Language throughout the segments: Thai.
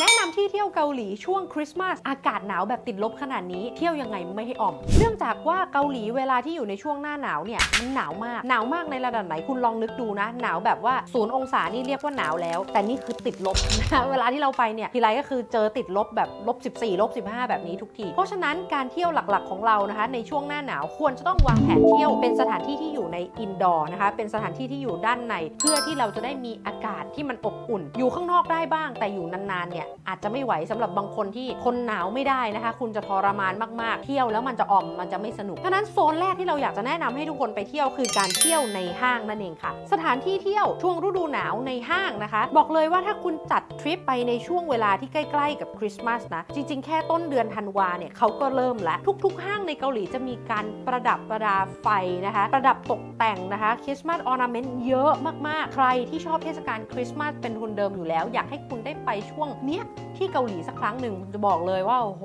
แนะนำที่เที่ยวเกาหลีช่วงคริสต์มาสอากาศหนาวแบบติดลบขนาดนี้เที่ยวยังไงไม่ให้อ่อม เนื่องจากว่าเกาหลีเวลาที่อยู่ในช่วงหน้าหนาวเนี่ยมันหนาวมากหนาวมากในระดับไหนคุณลองนึกดูนะ หนาวแบบว่าศูนย์องศานี่เรียกว่าหนาวแล้ว แต่นี่คือติดลบนะเวลาที่เราไปเนี่ยทีไรก็คือเจอติดลบแบบลบ14ลบ15 แบบนี้ทุกที เพราะฉะนั้นการเที่ยวหลักๆของเรานะคะ ในช่วงหน้าหนาวควรจะต้องวางแผนเที่ยวเป็นสถานที่ที่อยู่ในอินดอร์นะคะเป็นสถานที่ที่อยู่ด้านใน เพื่อที่เราจะได้มีอากาศที่มันอบอุ่น อยู่ข้างนอกได้บ้าง แต่อยู่นานๆเนี่ยอาจจะไม่ไหวสำหรับบางคนที่ทนหนาวไม่ได้นะคะ คุณจะทรมานมากๆ เที่ยวแล้วมันจะอ่อมมันจะไม่สนุกฉะนั้นโซนแรกที่เราอยากจะแนะนำให้ทุกคนไปเที่ยวคือการเที่ยวในห้างนั่นเองค่ะ สถานที่เที่ยวช่วงฤดูหนาวในห้างนะคะ บอกเลยว่าถ้าคุณจัดทริปไปในช่วงเวลาที่ใกล้ ๆ กับคริสต์มาสนะ จริง ๆ แค่ต้นเดือนธันวาเนี่ยเขาก็เริ่มแล้ว ทุก ๆ ห้างในเกาหลีจะมีการประดับประดาไฟนะคะ ประดับตกแต่งนะคะคริสต์มาสออร์นาเมนต์เยอะมากๆ ใครที่ชอบเทศกาลคริสต์มาสเป็นทุนเดิมอยู่แล้ว อยากให้คุณได้ไปช่วงเนี้ยที่เกาหลีสักครั้งหนึ่งจะบอกเลยว่าโอ้โห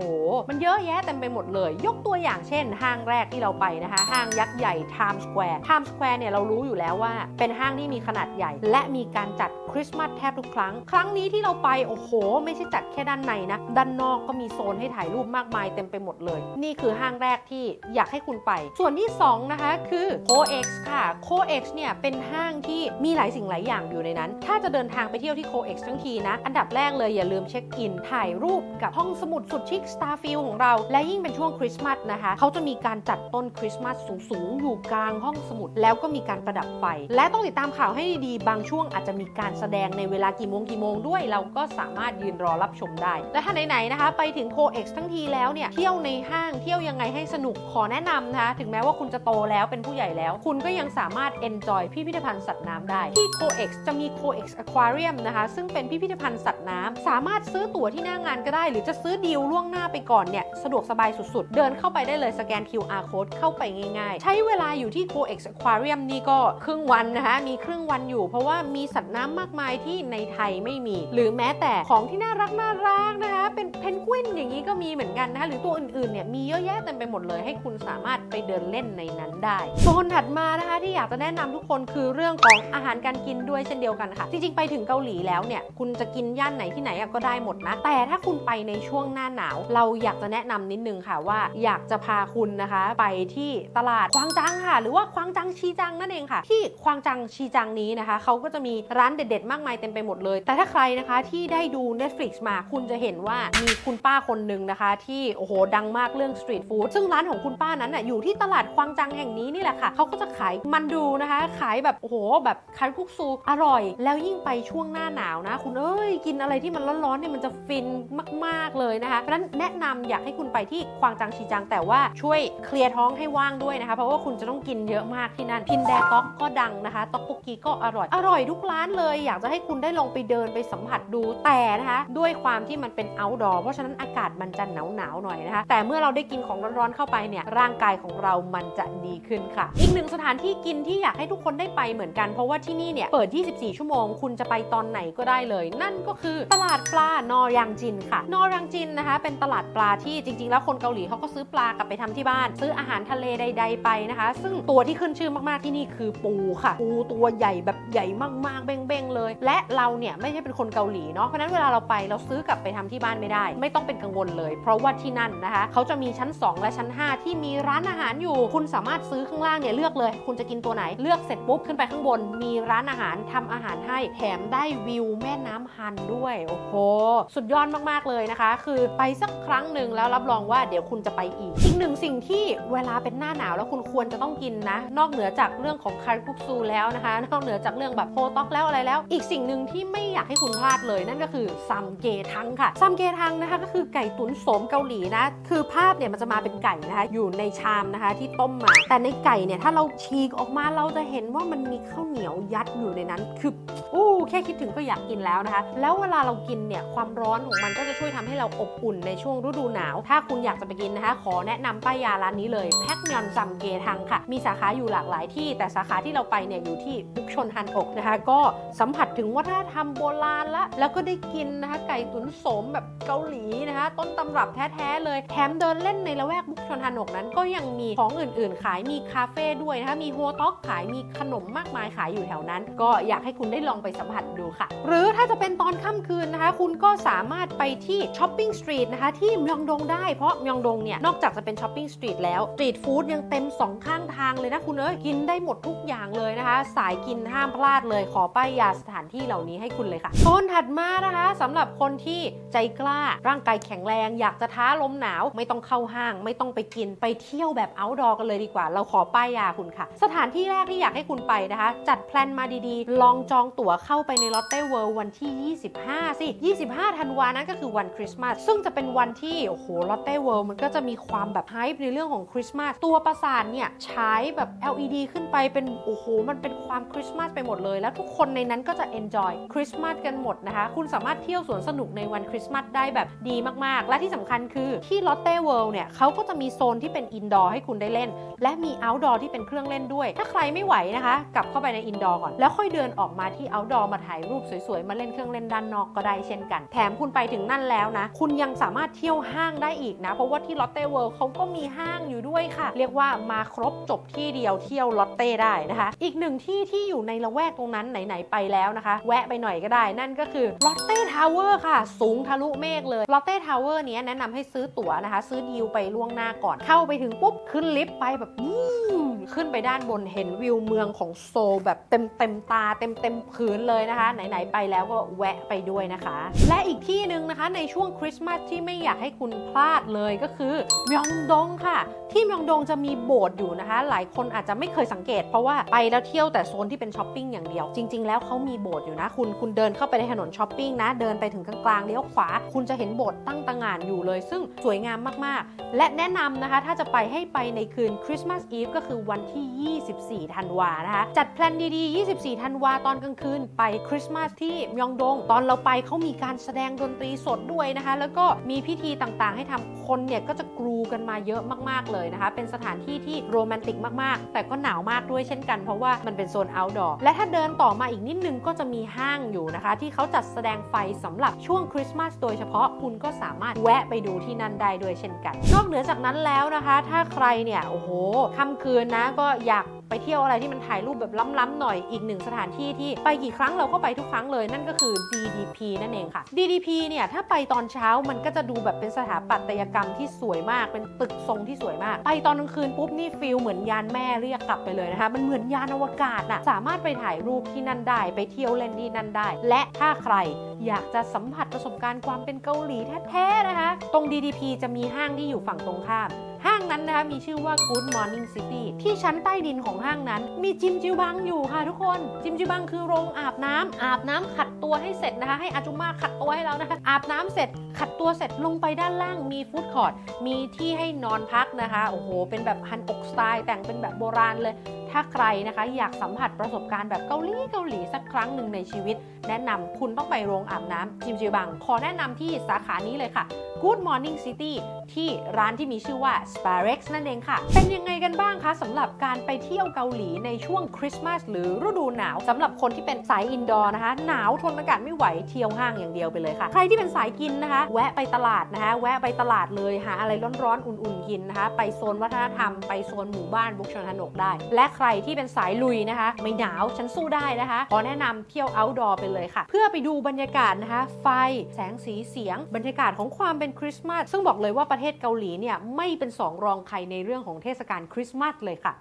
มันเยอะแยะเต็มไปหมดเลย ยกตัวอย่างเช่น ห้างแรกที่เราไปนะคะ ห้างยักษ์ใหญ่ Times Square Times Square เนี่ยเรารู้อยู่แล้วว่า เป็นห้างที่มีขนาดใหญ่ และมีการจัดคริสต์มาสแทบทุกครั้ง ครั้งนี้ที่เราไปโอ้โห ไม่ใช่จัดแค่ด้านในนะ ด้านนอกก็มีโซนให้ถ่ายรูปมากมายเต็มไปหมดเลย นี่คือห้างแรกที่อยากให้คุณไป ส่วนที่ 2 นะคะคือ COEX ค่ะ COEX เนี่ยเป็นห้างที่มีหลายสิ่งหลายอย่างอยู่ในนั้น ถ้าจะเดินทางไปเที่ยวที่ COEX ทั้งทีนะ อันดับแรกเลยอย่าลืมเช็คอิน ถ่ายรูปกับห้องสมุดสุดชิค Starfield ของเรา และยิ่งเป็นช่วงคริสต์มาสนะคะ เขาจะมีการจัดต้นคริสต์มาสสูงๆ อยู่กลางห้องสมุด แล้วก็มีการประดับไฟ และต้องติดตามข่าวให้ดีๆ บางช่วงอาจจะมีการแสดงในเวลากี่โมงกี่โมงด้วย เราก็สามารถยืนรอรับชมได้ และถ้าไหนๆนะคะ ไปถึง COEX ทั้งทีแล้วเนี่ยเที่ยวในห้างเที่ยวยังไงให้สนุกขอแนะนำนะคะถึงแม้ว่าคุณจะโตแล้วเป็นผู้ใหญ่แล้ว คุณก็ยังสามารถ enjoy พิพิธภัณฑ์สัตว์น้ำได้ ที่ COEX จะมี COEX Aquarium นะคะ ซึ่งเป็นพิพิธภัณฑ์สัตว์น้ำสามารถซื้อตั๋วที่หน้างานก็ได้ หรือจะซื้อดีลล่วงหน้าไปก่อนเนี่ยสะดวกสบายสุดๆ เดินเข้าไปได้เลยสแกน QR code เข้าไปง่ายๆ ใช้เวลาอยู่ที่ COEX Aquarium นี่ก็ครึ่งวันนะคะมีครึ่งวันอยู่ เพราะว่ามีสัตว์น้ำมากมายที่ในไทยไม่มี หรือแม้แต่ของที่น่ารักน่ารักนะคะเป็นเพนกวินอย่างนี้ก็มีเหมือนกันนะคะหรือตัวอื่นๆเนี่ยมีเยอะแยะเต็มไปหมดเลย ให้คุณสามารถไปเดินเล่นในนั้นได้โซนถัดมานะคะที่อยากจะแนะนำทุกคนคือเรื่องของอาหารการกินด้วยเช่นเดียวกันค่ะ จริงๆไปถึงเกาหลีแล้วเนี่ยคุณจะกินย่านไหนที่ไหนก็ได้หมดนะ แต่ถ้าคุณไปในช่วงหน้าหนาว เราอยากจะแนะนำนิดนึงค่ะว่าอยากจะพาคุณนะคะ ไปที่ตลาดควางจังค่ะ หรือว่าควางจังชีจังนั่นเองค่ะ ที่ควางจังชีจังนี้นะคะเขาก็จะมีร้านเด็ด ๆ มากมายเต็มไปหมดเลย แต่ถ้าใครนะคะที่ได้ดู Netflix มาคุณจะเห็นว่ามีคุณป้าคนหนึ่งนะคะ ที่โอ้โหดังมากเรื่องสตรีทฟู้ดซึ่งร้านของคุณป้านั้นน่ะอยู่ที่ตลาดควางจังแห่งนี้นี่แหละค่ะเขาก็จะขายมันดูนะคะ ขายแบบโอ้โหแบบคาคุกซูอร่อย แล้วยิ่งไปช่วงหน้าหนาวนะ คุณเอ้ยกินอะไรที่มันร้อนๆเนี่ยมันจะฟินมากๆเลยนะคะเพราะฉะนั้นแนะนำอยากให้คุณไปที่ควางจังชีจัง แต่ว่าช่วยเคลียร์ท้องให้ว่างด้วยนะคะ เพราะว่าคุณจะต้องกินเยอะมากที่นั่นพินแดต๊อกก็ดังนะคะต๊อกปุกกีก็อร่อย อร่อยทุกร้านเลย อยากจะให้คุณได้ลองไปเดินไปสัมผัสดูแต่นะคะ ด้วยความที่มันเป็นเพราะฉะนั้นอากาศมันจะหนาวหนาวๆหน่อยนะคะ แต่เมื่อเราได้กินของร้อนๆเข้าไปเนี่ยร่างกายของเรามันจะดีขึ้นค่ะ อีกหนึ่งสถานที่กินที่อยากให้ทุกคนได้ไปเหมือนกัน เพราะว่าที่นี่เนี่ยเปิด 24 ชั่วโมง คุณจะไปตอนไหนก็ได้เลย นั่นก็คือตลาดปลานอยังจินค่ะ นอยังจินนะคะ เป็นตลาดปลาที่จริง ๆ แล้วคนเกาหลีเขาก็ซื้อปลากลับไปทำที่บ้าน ซื้ออาหารทะเลใด ๆ ไปนะคะ ซึ่งตัวที่ขึ้นชื่อมากๆที่นี่คือปูค่ะ ปูตัวใหญ่แบบใหญ่มากๆเบ้งๆเลย และเราเนี่ยไม่ใช่เป็นคนเกาหลีเนาะเพราะฉะนั้นเวลาเราไปเราซื้อกลับไปทำที่บ้านไม่ได้ ไม่ต้องเป็นกังวลเลย เพราะว่าที่นั่นนะคะเขาจะมีชั้น 2 และชั้น 5 ที่มีร้านอาหารอยู่ คุณสามารถซื้อข้างล่างเนี่ยเลือกเลย คุณจะกินตัวไหนเลือกเสร็จปุ๊บขึ้นไปข้างบน มีร้านอาหารทำอาหารให้แถมได้วิวแม่น้ำฮันด้วยโอ้โหสุดยอดมากๆเลยนะคะ คือไปสักครั้งหนึ่งแล้วรับรองว่าเดี๋ยวคุณจะไปอีกอีกหนึ่งสิ่งที่เวลาเป็นหน้าหนาวแล้วคุณควรจะต้องกินนะ นอกเหนือจากเรื่องของคาริคุกซูแล้วนะคะ นอกเหนือจากเรื่องแบบโฮต็อกแล้วอะไรแล้ว อีกสิ่งหนึ่งที่ไม่อยากให้คุณพลาดเลยนั่นก็คือซัมเกทังค่ะซัมเกกทังนะคะก็คือไก่ตุ๋นโสมเกาหลีนะ คือภาพเนี่ยมันจะมาเป็นไก่นะคะอยู่ในชามนะคะที่ต้มมา แต่ในไก่เนี่ยถ้าเราฉีกออกมาเราจะเห็นว่ามันมีข้าวเหนียวยัดอยู่ในนั้น คืออู้แค่คิดถึงก็อยากกินแล้วนะคะ แล้วเวลาเรากินเนี่ยความร้อนของมันก็จะช่วยทำให้เราอบอุ่นในช่วงฤดูหนาว ถ้าคุณอยากจะไปกินนะคะ ขอแนะนำป้ายาร้านนี้เลยแพ็กยอนซัมเกทังค่ะ มีสาขาอยู่หลากหลายที่ แต่สาขาที่เราไปเนี่ยอยู่ที่บุกชนฮันอกนะคะ ก็สัมผัสถึงวัฒนธรรมโบราณละ แล้วก็ได้กินนะคะไก่ตุ๋นโสมแบบเกาหลีนะคะ ต้นตำรับแท้ๆเลย แถมเดินเล่นในละแวกบุกชนฮันอกนั้นก็ยังมีของอื่นๆ ขายมีคาเฟ่ด้วยนะคะ มีโฮต็อกขายมีขนมมากมายขายอยู่แถวนั้น ก็อยากให้คุณได้ลองไปสัมผัสดูค่ะ หรือถ้าจะเป็นตอนค่ำคืนนะคะ คุณก็สามารถไปที่ช้อปปิ้งสตรีทนะคะที่มยองดงได้เพราะมยองดงเนี่ยนอกจากจะเป็นช้อปปิ้งสตรีทแล้วสตรีทฟู้ดยังเต็มสองข้างทางเลยนะคุณเอ้ยกินได้หมดทุกอย่างเลยนะคะ สายกินห้ามพลาดเลย ขอป้ายยาสถานที่เหล่านี้ให้คุณเลยค่ะโซนถัดมานะคะสำหรับคนที่ใจกล้า ร่างกายแข็งแรง อยากจะท้าลมหนาว ไม่ต้องเข้าห้าง ไม่ต้องไปกิน ไปเที่ยวแบบ outdoor กันเลยดีกว่า เราขอป้ายยาคุณค่ะ สถานที่แรกที่อยากให้คุณไปนะคะ จัดแพลนมาดีๆ ลองจองตั๋วเข้าไปในลอตเต้เวิลด์วันที่ 25 สิ 25 ธันวานั้นก็คือวันคริสต์มาส ซึ่งจะเป็นวันที่ โอ้โห ลอตเต้เวิลด์มันก็จะมีความแบบไฮป์ในเรื่องของคริสต์มาส ตัวประสาทเนี่ยใช้แบบ LED ขึ้นไปเป็น โอ้โห มันเป็นความคริสต์มาสไปหมดเลย แล้วทุกคนในนั้นก็จะ enjoy คริสต์มาสกันหมดนะคะ คุณสามารถเที่ยวสวนสนุกในวันคริสต์มาสได้แบบดีมากๆ และที่สำคัญคือที่ลอตเต้เวิลด์เนี่ยเขาก็จะมีโซนที่เป็นอินดอร์ให้คุณได้เล่น และมี outdoor ที่เป็นเครื่องเล่นด้วย ถ้าใครไม่ไหวนะคะ กลับเข้าไปในอินดอร์ก่อน แล้วค่อยเดินออกมาที่ outdoor มาถ่ายรูปสวยๆ มาเล่นเครื่องเล่นด้านนอกก็ได้เช่นกัน แถมคุณไปถึงนั่นแล้วนะ คุณยังสามารถเที่ยวห้างได้อีกนะ เพราะว่าที่ลอตเต้เวิลด์เขาก็มีห้างอยู่ด้วยค่ะ เรียกว่ามาครบจบที่เดียวเที่ยวลอตเต้ได้นะคะ อีกหนึ่งที่ที่อยู่ในละแวกตรงนั้นไหนๆไปแล้วนะคะ แวะไปหน่อยก็ได้ นั่นก็คือลอตเต้ทาวเวอร์ค่ะ สูงทะลุเมฆเลยลอตเต้ทาวเวอร์นี้ยแนะนำให้ซื้อตั๋วนะคะ ซื้อดีลไปล่วงหน้าก่อน เข้าไปถึงปุ๊บ ขึ้นลิฟต์ไปแบบขึ้นไปด้านบนเห็นวิวเมืองของโซลแบบเต็มเต็มตาเต็มเต็มๆผืนเลยนะคะ ไหน ๆ ไปแล้วก็แวะไปด้วยนะคะ และอีกที่หนึ่งนะคะในช่วงคริสต์มาสที่ไม่อยากให้คุณพลาดเลยก็คือมยองดงค่ะ ที่มยองดงจะมีโบสถ์อยู่นะคะ หลายคนอาจจะไม่เคยสังเกต เพราะว่าไปแล้วเที่ยวแต่โซนที่เป็นช้อปปิ้งอย่างเดียว จริง ๆ แล้วเขามีโบสถ์อยู่นะคุณคุณเดินเข้าไปในถนนช้อปปิ้งนะเดินไปถึงกลางๆเลี้ยวขวาคุณจะเห็นโบสถ์ตั้งตางานอยู่เลย ซึ่งสวยงามมากๆ และแนะนำนะคะ ถ้าจะไปให้ไปในคืนคริสต์มาสอีฟก็คือวันที่ 24 ธันวานะคะ จัดแพลนดีๆ 24 ธันวาตอนกลางคืน ไปคริสต์มาสที่มยองดง ตอนเราไปเขามีการแสดงดนตรีสดด้วยนะคะ แล้วก็มีพิธีต่างๆ ให้ทำคนเนี่ยก็จะกรูกันมาเยอะมาก ๆ เลยนะคะ เป็นสถานที่ที่โรแมนติกมากๆ แต่ก็หนาวมากด้วยเช่นกันเพราะว่ามันเป็นโซน outdoor และถ้าเดินต่อมาอีกนิดนึงก็จะมีห้างอยู่นะคะ ที่เขาจัดแสดงไฟสำหรับช่วงคริสต์มาสโดยเฉฉพาะคุณก็สามารถแวะไปดูที่นั่นได้ด้วยเช่นกัน นอกเหนือจากนั้นแล้วนะคะ ถ้าใครเนี่ยโอ้โหค่ำคืนนะก็อยากไปเที่ยวอะไรที่มันถ่ายรูปแบบล้ำๆหน่อยอีกหนึ่งสถานที่ที่ไปกี่ครั้งเราก็ไปทุกครั้งเลยนั่นก็คือ DDP นั่นเองค่ะ DDP เนี่ยถ้าไปตอนเช้ามันก็จะดูแบบเป็นสถาปัตยกรรมที่สวยมากเป็นตึกทรงที่สวยมาก ไปตอนกลางคืนปุ๊บนี่ฟิลเหมือนยานแม่เรียกกลับไปเลยนะคะมันเหมือนยานอวกาศน่ะสามารถไปถ่ายรูปที่นั่นได้ ไปเที่ยวเล่นที่นั่นได้ และถ้าใครอยากจะสัมผัสประสบการณ์ความเป็นเกาหลีแท้ๆนะคะ ตรง DDP จะมีห้างที่อยู่ฝั่งตรงข้ามางนั้นนะคะมีชื่อว่า Good Morning City ที่ชั้นใต้ดินของห้างนั้น มีจิมจิวบังอยู่ค่ะทุกคน จิมจิวบังคือโรงอาบน้ำอาบน้ำขัดตัวให้เสร็จนะคะ ให้อาจุมาขัดตัวให้แล้วนะคะ อาบน้ำเสร็จขัดตัวเสร็จลงไปด้านล่างมีฟู้ดคอร์ทมีที่ให้นอนพักนะคะโอ้โหเป็นแบบฮันอกสไตล์แต่งเป็นแบบโบราณเลย ถ้าใครนะคะอยากสัมผัสประสบการณ์แบบเกาหลีเกาหลีสักครั้งหนึ่งในชีวิต แนะนำคุณต้องไปโรงอาบน้ำจิมจิบัง ขอแนะนำที่สาขานี้เลยค่ะ Good Morning City ที่ร้านที่มีชื่อว่า s p a r e x นั่นเองค่ะ เป็นยังไงกันบ้างคะสำหรับการไปเที่ยวเกาหลีในช่วงคริสต์มาสหรือฤดูหนาวสำหรับคนที่เป็นสายอินดอร์นะคะ หนาวทนอากาศไม่ไหวเที่ยวห้างอย่างเดียวไปเลยค่ะ ใครที่เป็นสายกินนะคะ แวะไปตลาดนะคะ แวะไปตลาดเลยหาอะไรร้อนๆอุ่นๆกินนะคะ ไปโซนวัฒนธรรมไปโซนหมู่บ้านบุกชนทนกได้ และใครที่เป็นสายลุยนะคะ ไม่หนาวฉันสู้ได้นะคะ ขอแนะนำเที่ยว outdoor ไปเลยค่ะ เพื่อไปดูบรรยากาศนะคะ ไฟแสงสีเสียง บรรยากาศของความเป็นคริสต์มาสซึ่งบอกเลยว่าประเทศเกาหลีเนี่ยไม่เป็นสองรองใครในเรื่องของเทศกาลคริสต์มาสเลยค่ะ